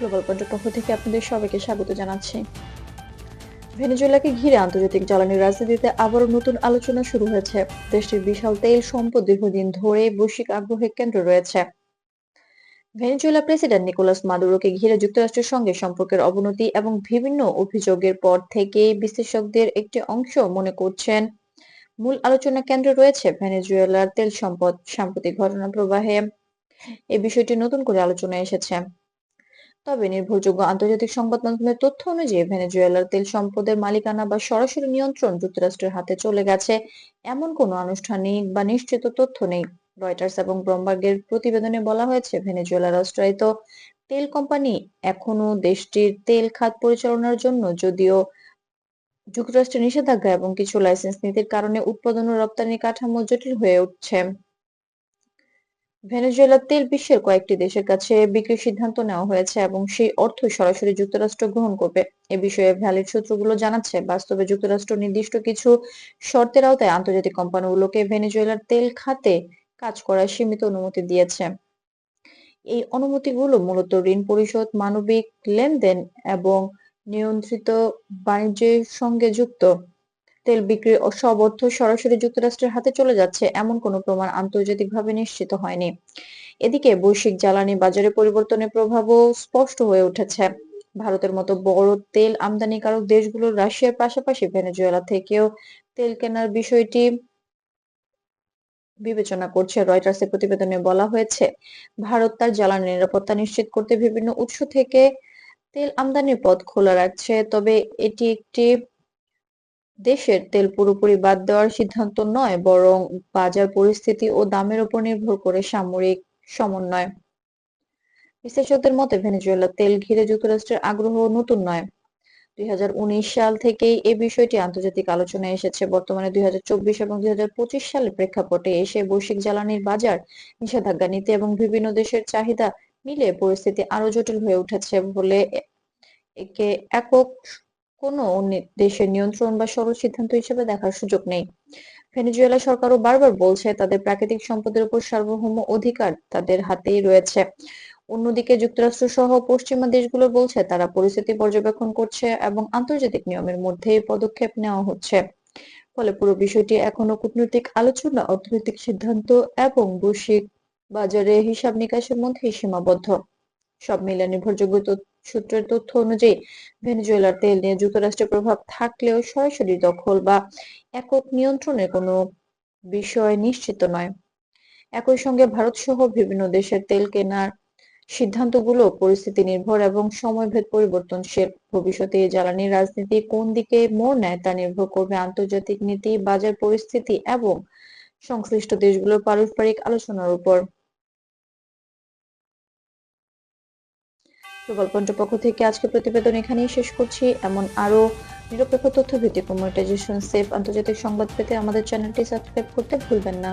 Global পয়েন্টের পক্ষ থেকে আপনাদের সবাইকে স্বাগত জানাচ্ছি। ভেনেজুয়েলাকে ঘিরে আন্তর্জাতিক জ্বালানি রাজনীতিতে আবারও নতুন আলোচনা শুরু হয়েছে। দেশটির বিশাল তেল সম্পদ দীর্ঘদিন ধরে বৈশ্বিক আগ্রহের কেন্দ্র রয়েছে। ভেনেজুয়েলা প্রেসিডেন্ট নিকোলাস মাদুরোকে ঘিরে যুক্তরাষ্ট্রের সঙ্গে সম্পর্কের অবনতি এবং বিভিন্ন অভিযোগের পর থেকে বিশ্লেষকদের একটি অংশ মনে করছেন, মূল আলোচনা কেন্দ্রে রয়েছে ভেনেজুয়েলার তেল সম্পদ সাম্প্রতিক ঘটনা প্রবাহে। এই বিষয়টি নতুন করে আলোচনায় এসেছে। তবে নির্ভরযোগ্য আন্তর্জাতিক সংবাদ মাধ্যমের তথ্য অনুযায়ী ভেনেজুয়েলার তেল সম্পদের মালিকানা বা সরাসরি নিয়ন্ত্রণ যুক্তরাষ্ট্রের হাতে চলে গেছে। এমন কোনো আনুষ্ঠানিক বা নিশ্চিত তথ্য নেই। রয়টার্স এবং ব্লুমবার্গের প্রতিবেদনে বলা হয়েছে, ভেনেজুয়েলা রাষ্ট্রায়ত্ত তেল কোম্পানি এখনও দেশটির তেল খাত পরিচালনার জন্য যদিও যুক্তরাষ্ট্রের নিষেধাজ্ঞা এবং কিছু লাইসেন্স নীতির কারণে উৎপাদন ও রপ্তানি কাঠামো জটিল হয়ে উঠছে। ভেনেজুয়েলার তেল বিশ্বের কয়েকটি দেশের কাছে বিক্রির সিদ্ধান্ত নেওয়া হয়েছে এবং সেই অর্থ সরাসরি যুক্তরাষ্ট্র গ্রহণ করবে। এ বিষয়ে ভ্যালিড সূত্রগুলো জানাচ্ছে, বাস্তবে যুক্তরাষ্ট্র নির্দিষ্ট কিছু শর্তের আওতায় আন্তর্জাতিক কোম্পানিগুলোকে ভেনেজুয়েলার তেল খাতে কাজ করার সীমিত অনুমতি দিয়েছে। এই অনুমতিগুলো মূলত ঋণ পরিশোধ, মানবিক লেনদেন এবং নিয়ন্ত্রিত বাণিজ্যের সঙ্গে যুক্ত। তেল বিক্রির সব অর্থ সরাসরি যুক্তরাষ্ট্রের হাতে চলে যাচ্ছে, এমন কোনো প্রমাণ আন্তর্জাতিকভাবে নিশ্চিত হয়নি। এদিকে বৈশ্বিক জ্বালানি বাজারে পরিবর্তনের প্রভাবও স্পষ্ট হয়ে উঠেছে। ভারতের মতো বড় তেল আমদানিকারক দেশগুলোর রাশিয়ার পাশাপাশি ভেনেজুয়েলা থেকেও তেল কেনার বিষয়টি বিবেচনা করছে রয়টার্সের প্রতিবেদনে বলা হয়েছে। ভারত তার জ্বালানি নিরাপত্তা নিশ্চিত করতে বিভিন্ন উৎস থেকে তেল আমদানির পথ খোলা রাখছে, তবে এটি একটি দেশের তেল পুরোপুরি বাদ দেওয়ার সিদ্ধান্ত নয়, বরং বাজার পরিস্থিতি ও দামের উপর নির্ভর করে সামরিক সমন্বয়। বিশ্লেষকদের মতে ভেনেজুয়েলার তেল ঘিরে যুক্তরাষ্ট্রের আগ্রহ নতুন নয়। দুই সাল থেকেই এই বিষয়টি আন্তর্জাতিক আলোচনায় এসেছে। বর্তমানে দুই হাজার চব্বিশ এবং দুই হাজার পঁচিশ সালের প্রেক্ষাপটে এসে বৈশ্বিক জ্বালানির বাজার, নিষেধাজ্ঞা নীতি এবং বিভিন্ন দেশের চাহিদা মিলে পরিস্থিতি আরও জটিল হয়ে উঠেছে বলে একে একক কোনো দেশের নিয়ন্ত্রণ বা সরল সিদ্ধান্ত হিসেবে দেখার সুযোগ নেই। ভেনেজুয়েলা সরকারও বারবার বলছে, তাদের প্রাকৃতিক সম্পদের উপর সার্বভৌম অধিকার তাদের হাতেই রয়েছে। অন্যদিকে যুক্তরাষ্ট্র সহ পশ্চিমা দেশগুলো বলছে, তারা পরিস্থিতি পর্যবেক্ষণ করছে এবং আন্তর্জাতিক নিয়মের মধ্যে পদক্ষেপ নেওয়া হচ্ছে। ফলে পুরো বিষয়টি এখনও কূটনৈতিক আলোচনা, অর্থনৈতিক সিদ্ধান্ত এবং বৈশ্বিক বাজারে হিসাব নিকাশের মধ্যেই সীমাবদ্ধ। সব মিলে নির্ভরযোগ্য সূত্রের তথ্য অনুযায়ী, ভেনেজুয়েলার তেল নিয়ে যুক্তরাষ্ট্রের প্রভাব থাকলেও সরাসরি দখল বা একক নিয়ন্ত্রণের কোনো বিষয় নিশ্চিত নয়। একই সঙ্গে ভারত সহ বিভিন্ন দেশের তেল কেনার সিদ্ধান্তগুলো পরিস্থিতি নির্ভর এবং সময়ভেদ পরিবর্তনশীল। ভবিষ্যতে জ্বালানি রাজনীতি কোন দিকে মোড় নেয় তা নির্ভর করবে আন্তর্জাতিক নীতি, বাজার পরিস্থিতি এবং সংশ্লিষ্ট দেশগুলোর পারস্পরিক আলোচনার উপর। প্রকল্পন্টের পক্ষ থেকে আজকে প্রতিবেদন এখানেই শেষ করছি। এমন আরও নিরপেক্ষ তথ্য ভিত্তিক মনিটাইজেশন সেফ আন্তর্জাতিক সংবাদ পেতে আমাদের চ্যানেলটি সাবস্ক্রাইব করতে ভুলবেন না।